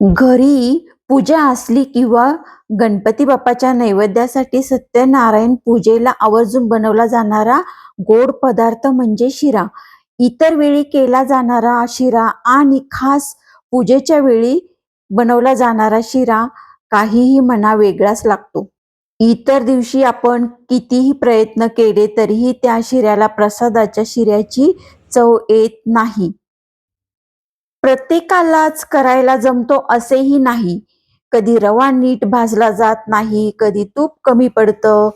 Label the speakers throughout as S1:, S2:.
S1: घरी पूजा असली किंवा गणपती बाप्पाच्या नैवेद्यासाठी सत्यनारायण पूजेला आवर्जून बनवला जाणारा गोड पदार्थ म्हणजे शिरा. इतर वेळी केला जाणारा शिरा आणि खास पूजेच्या वेळी बनवला जाणारा शिरा काहीही म्हणा वेगळाच लागतो. इतर दिवशी आपण कितीही प्रयत्न केले तरीही त्या शिऱ्याला प्रसादाच्या शिऱ्याची चव येत नाही. प्रत्येकालाच करायला जमतो असेही नाही. कधी रवा नीट भाजला जात नाही, कधी तूप कमी पडतं,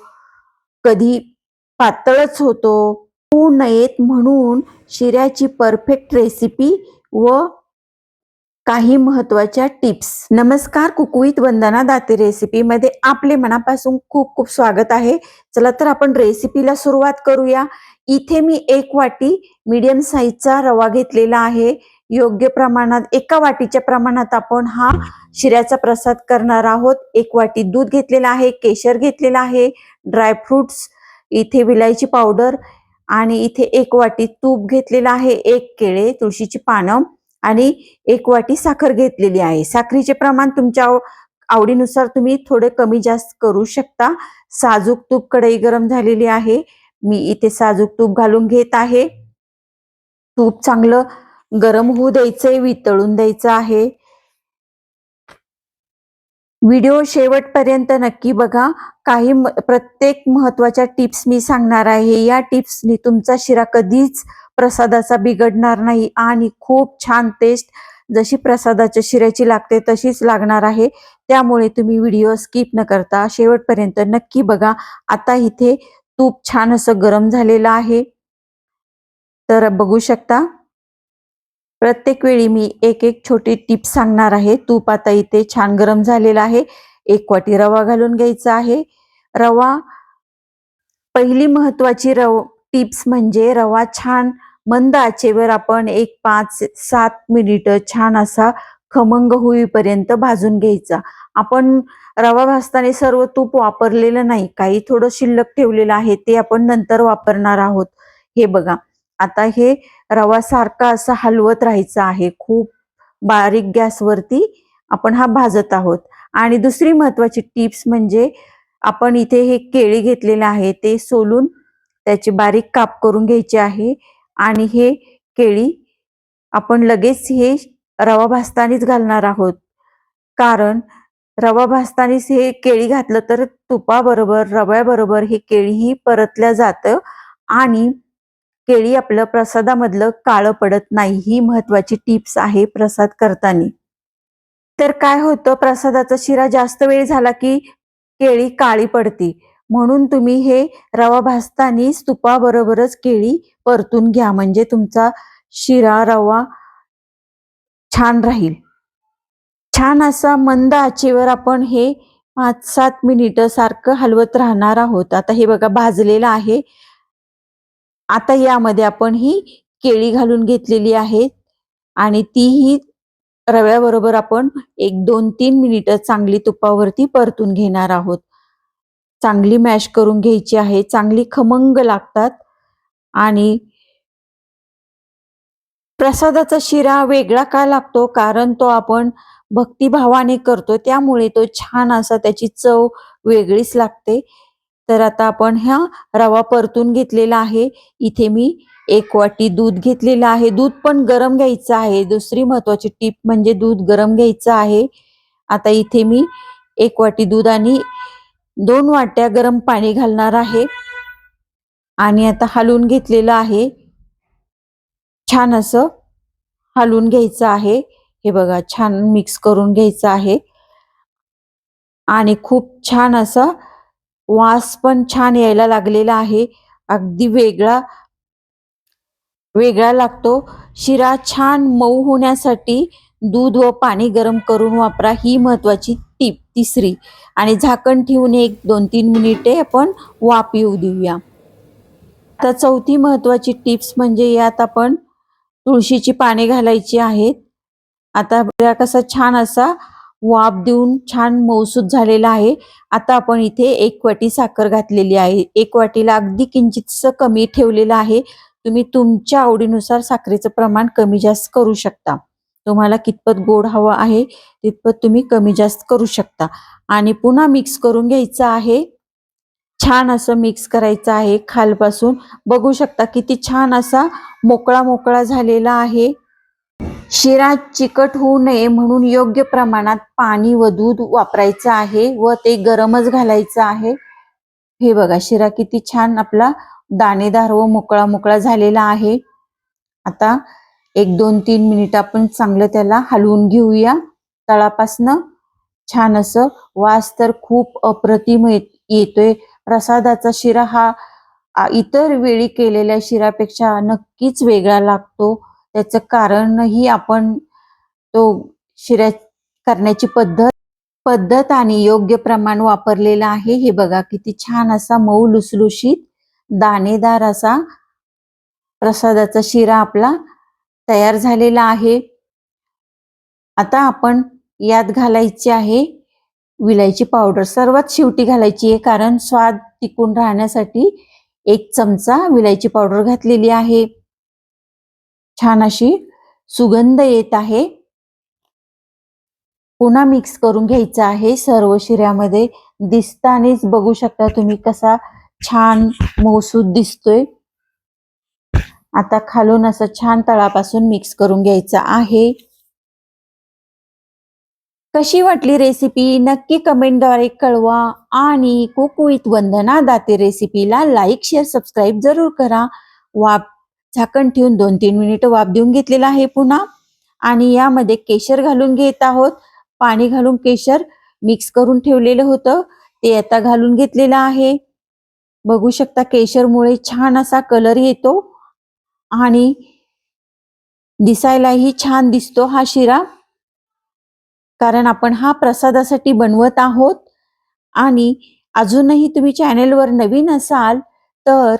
S1: कधी पातळच होतो. होऊ नयेत म्हणून शिऱ्याची परफेक्ट रेसिपी व काही महत्त्वाच्या टिप्स. नमस्कार कुकवित वंदना दाते रेसिपीमध्ये आपले मनापासून खूप खूप स्वागत आहे. चला तर आपण रेसिपीला सुरुवात करूया. इथे मी एक वाटी मीडियम साईजचा रवा घेतलेला आहे. योग्य प्रमाणात एका वाटीच्या प्रमाणात आपण हा शिऱ्याचा प्रसाद करणार आहोत. एक वाटी दूध घेतलेलं आहे, केशर घेतलेला आहे, ड्रायफ्रुट्स, इथे विलायची पावडर आणि इथे एक वाटी तूप घेतलेलं आहे, एक केळे, तुळशीची पानं आणि एक वाटी साखर घेतलेली आहे. साखरीचे प्रमाण तुमच्या आव- आवडीनुसार तुम्ही थोडे कमी जास्त करू शकता. साजूक तूप कढई गरम झालेली आहे. मी इथे साजूक तूप घालून घेत आहे. तूप चांगलं गरम होऊ द्यायचंय, वितळून द्यायचं आहे. व्हिडिओ शेवटपर्यंत नक्की बघा. काही प्रत्येक महत्त्वाच्या टिप्स मी सांगणार आहे. या टिप्सनी तुमचा शिरा कधीच प्रसादाचा बिघडणार नाही आणि खूप छान टेस्ट जशी प्रसादाच्या शिऱ्याची लागते तशीच लागणार आहे. त्यामुळे तुम्ही व्हिडिओ स्किप न करता शेवटपर्यंत नक्की बघा. आता इथे तूप छान असं गरम झालेलं आहे. तर बघू शकता प्रत्येक वेळी मी एक एक छोटी टिप सांगणार आहे. तूप आता इथे छान गरम झालेलं आहे. एक वाटी रवा घालून घ्यायचा आहे. रवा पहिली महत्वाची रव टिप्स म्हणजे रवा छान मंद आचेवर आपण एक पाच सात मिनिट छान असा खमंग होईपर्यंत भाजून घ्यायचा. आपण रवा भाजताना सर्व तूप वापरलेलं नाही. काही थोडं शिल्लक ठेवलेलं आहे ते आपण नंतर वापरणार आहोत. हे बघा आता हे रवा सारखा असा हलवत राहायचं आहे. खूप बारीक गॅसवरती आपण हा भाजत आहोत. आणि दुसरी महत्वाची टिप्स म्हणजे आपण इथे हे केळी घेतलेले आहे ते सोलून त्याचे बारीक काप करून घ्यायचे आहे आणि हे केळी आपण लगेच हे रवा भाजतानीच घालणार आहोत. कारण रवा भाजतानीच हे केळी घातलं तर तुपाबरोबर रव्याबरोबर हे केळीही परतल्या जातं आणि केळी आपलं प्रसादामधलं काळं पडत नाही. ही महत्वाची टिप्स आहे प्रसाद करताना. तर काय होतं प्रसादाचा शिरा जास्त वेळ झाला की केळी काळी पडते. म्हणून तुम्ही हे रवा भाजताना तुपाबरोबरच केळी परतून घ्या म्हणजे तुमचा शिरा रवा छान राहील. छान असा मंद आचेवर आपण हे पाच सात मिनिटं सारखं हलवत राहणार आहोत. आता हे बघा भाजलेलं आहे. आता यामध्ये आपण ही केळी घालून घेतलेली आहे आणि तीही रव्याबरोबर आपण एक दोन तीन मिनिटं चांगली तुपावरती परतून घेणार आहोत. चांगली मॅश करून घ्यायची आहे. चांगली खमंग लागतात आणि प्रसादाचा शिरा वेगळा का लागतो? कारण तो आपण भक्तिभावाने करतो त्यामुळे तो छान असा त्याची चव वेगळीच लागते. तर आता आपण ह्या रवा परतून घेतलेला आहे. इथे मी एक वाटी दूध घेतलेलं आहे. दूध पण गरम घ्यायचं आहे. दुसरी महत्वाची टीप म्हणजे दूध गरम घ्यायचं आहे. आता इथे मी एक वाटी दूध आणि दोन वाट्या गरम पाणी घालणार आहे आणि आता हलवून घेतलेलं आहे. छान असं हलवून घ्यायचं आहे. हे बघा छान मिक्स करून घ्यायचं आहे आणि खूप छान असं वास पण छान यायला लागलेला आहे. अगदी वेगळा वेगळा लागतो. शिरा छान मऊ होण्यासाठी दूध व पाणी गरम करून वापरा ही महत्वाची टीप तिसरी आणि झाकण ठेवून एक दोन तीन मिनिटे आपण वाफ येऊ देऊया. आता चौथी महत्वाची टिप्स म्हणजे यात आपण तुळशीची पाने घालायची आहेत. आता बघा कसा छान असा वाफ देऊन छान मौसूद झालेला आहे. आता आपण इथे एक वाटी साखर घातलेली आहे. एक वाटीला अगदी किंचितसं कमी ठेवलेलं आहे. तुम्ही तुमच्या आवडीनुसार साखरेचं प्रमाण कमी जास्त करू शकता. तुम्हाला कितपत गोड हवं आहे तितपत तुम्ही कमी जास्त करू शकता आणि पुन्हा मिक्स करून घ्यायचं आहे छान असं मिक्स करायचं आहे खालपासून बघू शकता किती छान असा मोकळा मोकळा झालेला आहे शिरा चिकट होऊ नये म्हणून योग्य प्रमाणात पाणी व दूध वापरायचं आहे व ते गरमच घालायचं आहे. हे बघा शिरा किती छान आपला दाणेदार व मोकळा मोकळा झालेला आहे. आता एक दोन तीन मिनिट आपण चांगलं त्याला हलवून घेऊया. तळापासनं छान असं वास तर खूप अप्रतिम येतोय. प्रसादाचा शिरा हा इतर वेळी केलेल्या शिरापेक्षा नक्कीच वेगळा लागतो. त्याचं कारणही आपण तो शिऱ्या करण्याची पद्धत पद्धत आणि योग्य प्रमाण वापरलेलं आहे. हे बघा किती छान असा मऊ लुसलुशीत दाणेदार असा प्रसादाचा शिरा आपला तयार झालेला आहे. आता आपण यात घालायची आहे विलायची पावडर. सर्वात शेवटी घालायची आहे कारण स्वाद टिकून राहण्यासाठी एक चमचा विलायची पावडर घातलेली आहे. छान अशी सुगंध येत आहे. पुन्हा मिक्स करून घ्यायचं आहे. सर्व शिऱ्यामध्ये दिसतानीच बघू शकता तुम्ही कसा छान मौसूद दिसतोय. आता खालून असं छान तळापासून मिक्स करून घ्यायचं आहे. कशी वाटली रेसिपी नक्की कमेंटद्वारे कळवा आणि कुक विथ वंदना. दाते रेसिपीला लाईक शेअर सबस्क्राईब जरूर करा. वाप झाकण ठेवून दोन तीन मिनिटं वाफ देऊन घेतलेला आहे पुन्हा. आणि यामध्ये केशर घालून घेत आहोत. पाणी घालून केशर मिक्स करून ठेवलेलं होतं. ते आता घालून घेतलेलं आहे. बघू शकता केशरमुळे छान असा कलर येतो. आणि दिसायलाही छान दिसतो हा शिरा. कारण आपण हा प्रसादासाठी बनवत आहोत. आणि अजूनही तुम्ही चॅनेलवर नवीन असाल तर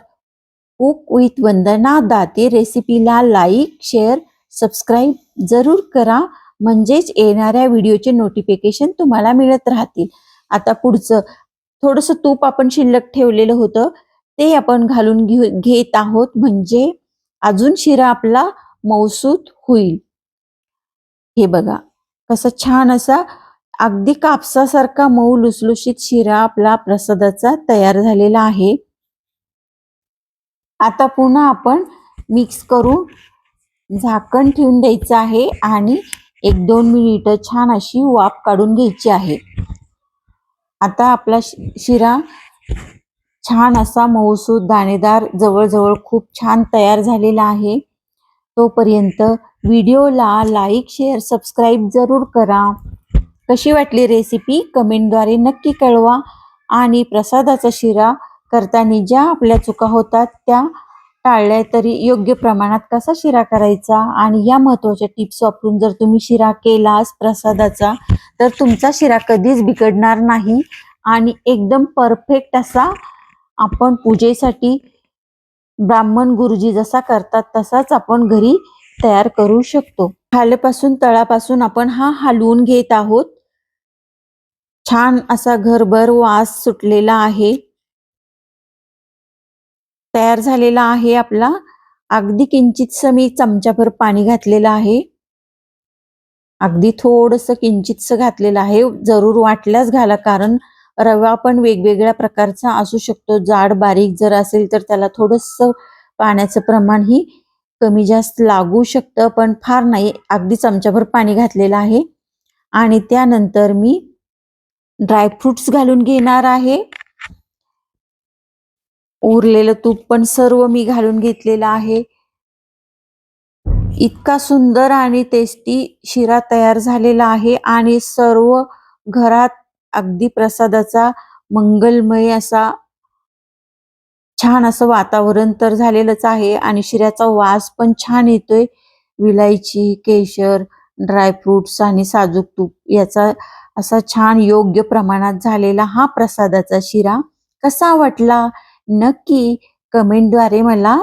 S1: कुक विथ वंदना दाते रेसिपीला लाईक शेअर सबस्क्राईब जरूर करा. म्हणजेच येणाऱ्या व्हिडिओचे नोटिफिकेशन तुम्हाला मिळत राहतील. आता पुढचं थोडंसं तूप आपण शिल्लक ठेवलेलं होतं ते आपण घालून घेऊ घेत आहोत. म्हणजे अजून शिरा आपला मौसूत होईल. हे बघा कसं छान असा अगदी कापसासारखा मऊ लुसलुशीत शिरा आपला प्रसादाचा तयार झालेला आहे. आता पुन्हा आपण मिक्स करून झाकण ठेवून द्यायचं आहे आणि एक दोन मिनिटं छान अशी वाफ काढून घ्यायची आहे. आता आपला शि- शिरा छान असा मऊसूद दाणेदार जवळजवळ खूप छान तयार झालेला आहे. तोपर्यंत व्हिडिओला लाईक शेअर सबस्क्राईब जरूर करा. कशी वाटली रेसिपी कमेंटद्वारे नक्की कळवा आणि प्रसादाचा शिरा करताना ज्या आपल्या चुका होतात त्या टाळल्या तरी योग्य प्रमाणात कसा शिरा करायचा? आणि या महत्त्वाच्या टिप्स वापरून जर तुम्ही शिरा केलास प्रसादाचा तर तुमचा शिरा कधीच बिघडणार नाही. आणि एकदम परफेक्ट असा आपण पूजेसाठी ब्राह्मण गुरुजी जसा करतात तसाच आपण घरी तयार करू शकतो. खालपासून तळापासून आपण हा हलवून घेत आहोत. छान असा घरभर वास सुटलेला आहे. तयार झालेला आहे आपला. अगदी किंचितस मी चमच्याभर पाणी घातलेलं आहे. अगदी थोडस किंचितस घातलेलं आहे. जरूर वाटल्यास घाला कारण रवा पण वेगवेगळ्या प्रकारचा असू शकतो. जाड बारीक जर असेल तर त्याला थोडस पाण्याचं प्रमाण ही कमी जास्त लागू शकतं पण फार नाही. अगदी चमच्याभर पाणी घातलेलं आहे. आणि त्यानंतर मी ड्रायफ्रुट्स घालून घेणार आहे. उरलेलं तूप पण सर्व मी घालून घेतलेलं आहे. इतका सुंदर आणि टेस्टी शिरा तयार झालेला आहे आणि सर्व घरात अगदी प्रसादाचा मंगलमय असा छान असं वातावरण तर झालेलंच आहे आणि शिऱ्याचा वास पण छान येतोय. विलायची केशर ड्रायफ्रुट्स आणि साजूक तूप याचा असा छान योग्य प्रमाणात झालेला हा प्रसादाचा शिरा कसा वाटला? नक्की कमेंटद्वारे मला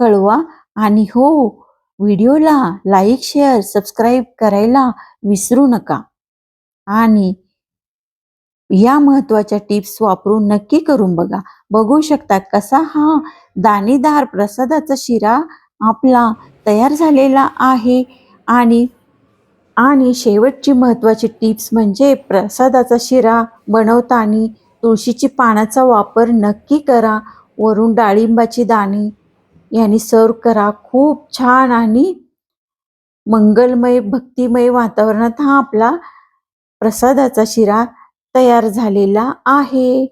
S1: कळवा. आणि हो व्हिडिओला लाईक शेअर सबस्क्राईब करायला विसरू नका. आणि या महत्त्वाच्या टिप्स वापरून नक्की करून बघा. बघू शकता कसा हा दाणेदार प्रसादाचा शिरा आपला तयार झालेला आहे. आणि आणि शेवटची महत्त्वाची टिप्स म्हणजे प्रसादाचा शिरा बनवताना तुळशीची पानाचा वापर नक्की करा. वरून डाळिंबाची दाणे यांनी सर्व करा. खूप छान आणि मंगलमय भक्तिमय वातावरणात हा आपला प्रसादाचा शिरा तयार झालेला आहे.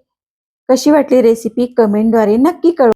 S1: कशी वाटली रेसिपी कमेंटद्वारे नक्की कळवा.